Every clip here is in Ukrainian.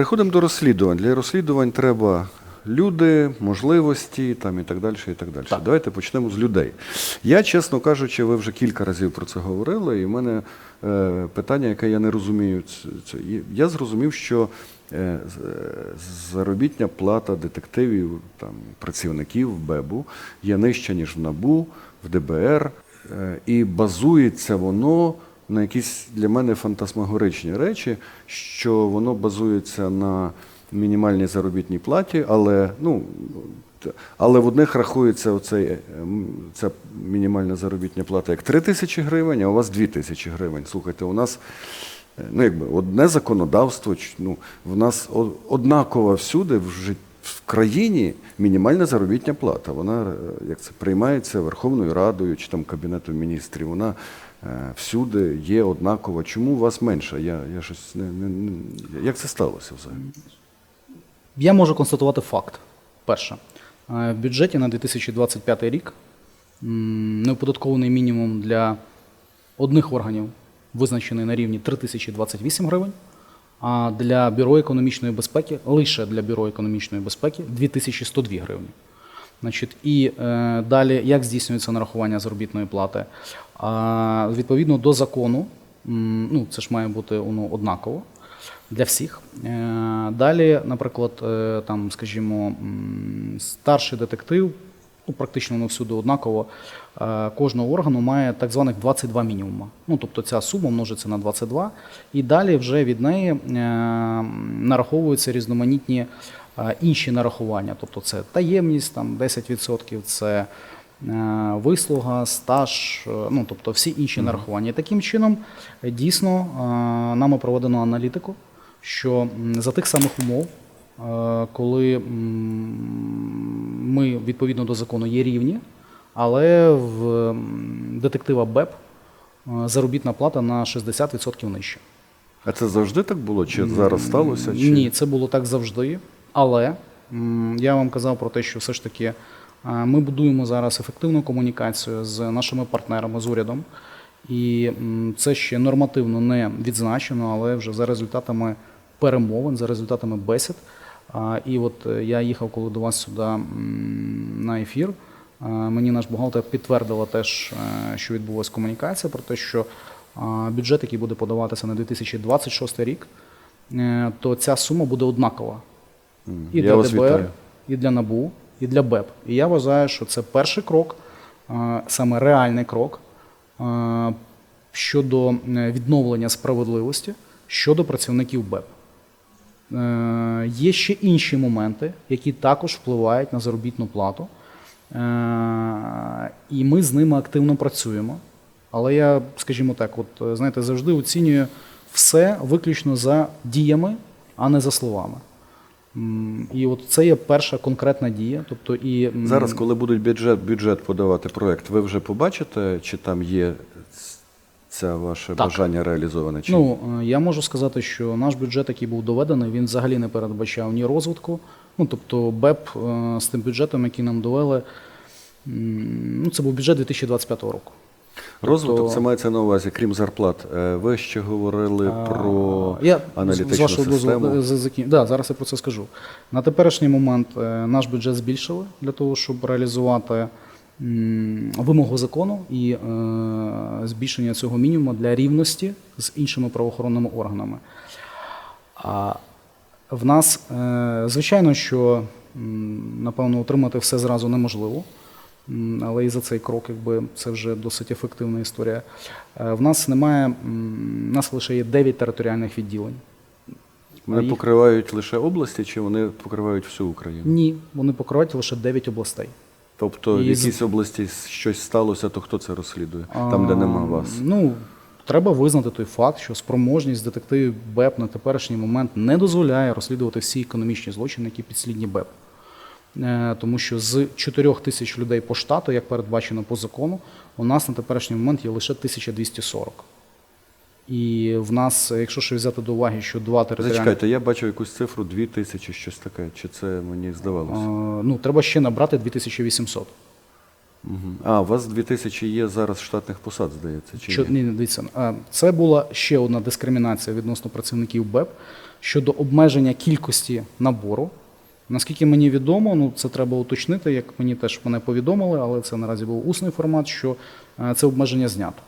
Переходимо до розслідувань. Для розслідувань треба люди, можливості там, і так далі. І так далі. Так. Давайте почнемо з людей. Я, чесно кажучи, ви вже кілька разів про це говорили, і в мене е, питання, яке я не розумію. Це, я зрозумів, що е, е, заробітня плата детективів, там, працівників БЕБу є нижча, ніж в НАБУ, в ДБР, е, і базується воно на якісь для мене фантасмагоричні речі, що воно базується на мінімальній заробітній платі, але ну. Але в одних рахується оцей, е, ця мінімальна заробітня плата як 3 тисячі гривень, а у вас 2 тисячі гривень. Слухайте, у нас е, ну, якби, одне законодавство, ну, в нас о- однакова всюди в, жит- в країні мінімальна заробітня плата. Вона е, як це, приймається Верховною Радою чи там Кабінетом міністрів. Вона е, всюди є однакова. Чому у вас менша? Я, я щось не, не, не як це сталося взагалі? Я можу констатувати факт. Перше, Е, в бюджеті на 2025 рік неоподаткований мінімум для одних органів визначений на рівні 3028 гривень, а для Бюро економічної безпеки, лише для Бюро економічної безпеки 2102 гривні. Значить, і е, далі, як здійснюється нарахування заробітної плати? А, відповідно до закону, ну це ж має бути воно однаково для всіх. Е, далі, наприклад, е, там, скажімо, старший детектив, ну практично воно всюди однаково. е, Кожного органу має так званих 22 мінімума. Ну, тобто ця сума множиться на 22, і далі вже від неї е, нараховуються різноманітні е, інші нарахування. Тобто це таємність, там 10%, це вислуга, стаж, ну тобто всі інші нарахування. І таким чином дійсно нами проведено аналітику, що за тих самих умов, коли ми відповідно до закону є рівні, але в детектива БЕП е, заробітна плата на 60% нижча. А це завжди так було? Чи зараз сталося? Чи... Ні, це було так завжди. Але я вам казав про те, що все ж таки е, ми будуємо зараз ефективну комунікацію з нашими партнерами, з урядом. І це ще нормативно не відзначено, але вже за результатами перемовин, за результатами бесід. І от е, я їхав коли до вас сюди на ефір. Мені наш бухгалтер підтвердила теж, е, що відбулася комунікація про те, що бюджет, який буде подаватися на 2026 рік, е, то ця сума буде однакова і Я для вас ДБР, вітаю. і для НАБУ, і для БЕП. І я вважаю, що це перший крок, саме реальний крок щодо відновлення справедливості щодо працівників БЕП. Е, Є ще інші моменти, які також впливають на заробітну плату. Е, І ми з ними активно працюємо. Але я, скажімо так, от е, знаєте, завжди оцінюю все виключно за діями, а не за словами. І от це є перша конкретна дія. Тобто і Зараз, коли будуть бюджет, бюджет подавати проект, ви вже побачите, чи там є це ваше Так. бажання реалізоване? Чи? Ну, е, я можу сказати, що наш бюджет, який був доведений, він взагалі не передбачав ні розвитку. Ну, тобто БЕП е, з тим бюджетом, який нам довели, ну, це був бюджет 2025 року. Розвиток тобто- це мається на увазі, крім зарплат. Е, Ви ще говорили про Я з вашого систему. дозволу Да, зараз я про це скажу. На теперішній момент наш бюджет збільшили для того, щоб реалізувати вимогу закону і е, збільшення цього мінімуму для рівності з іншими правоохоронними органами. А в нас, е, звичайно, що напевно отримати все зразу неможливо. Але і за цей крок, якби це вже досить ефективна історія. Е, В нас немає, в нас лише є 9 територіальних відділень. Вони їх- покривають лише області, чи вони покривають всю Україну? Ні, вони покривають лише 9 областей. Тобто в І з- якійсь області щось сталося, то хто це розслідує? Там, де нема А, вас. Ну, треба визнати той факт, що спроможність детективів БЕП на теперішній момент не дозволяє розслідувати всі економічні злочини, які підслідні БЕП. Е, Тому що з 4 тисяч людей по штату, як передбачено по закону, у нас на теперішній момент є лише 1240. І в нас, якщо ще взяти до уваги, що два територіальні... Зачекайте, я бачив якусь цифру 2 тисячі, щось таке. Чи це мені здавалося? Ну, треба ще набрати 2800. Мгм. А, у вас 2000 є зараз штатних посад, здається, чи Що, ні? дивіться, це була ще одна дискримінація відносно працівників БЕП щодо обмеження кількості набору. Наскільки мені відомо, ну це треба уточнити, як мені теж мене повідомили, але це наразі був усний формат, що е, це обмеження знято.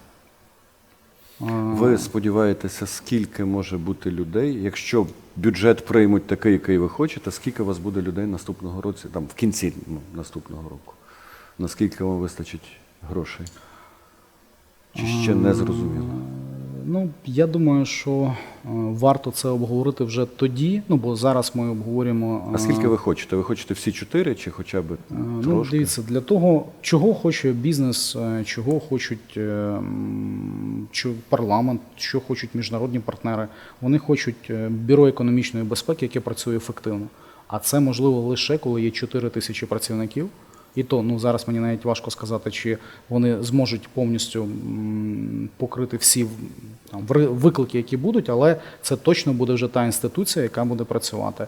Ви сподіваєтеся, скільки може бути людей, якщо бюджет приймуть такий, який ви хочете, скільки у вас буде людей наступного року, там в кінці ну, наступного року? Наскільки вам вистачить грошей? Чи ще не зрозуміло? Ну, я думаю, що е, варто це обговорити вже тоді, ну бо зараз ми обговорюємо. А е, скільки ви хочете? Ви хочете всі чотири чи хоча б Е, Ну, трошки? дивіться, для того, чого хоче бізнес, чого хочуть парламент, що хочуть міжнародні партнери. Вони хочуть бюро економічної безпеки, яке працює ефективно. А це можливо лише коли є 4 тисячі працівників. І то ну зараз мені навіть важко сказати, чи вони зможуть повністю покрити всі там, виклики, які будуть, але це точно буде вже та інституція, яка буде працювати.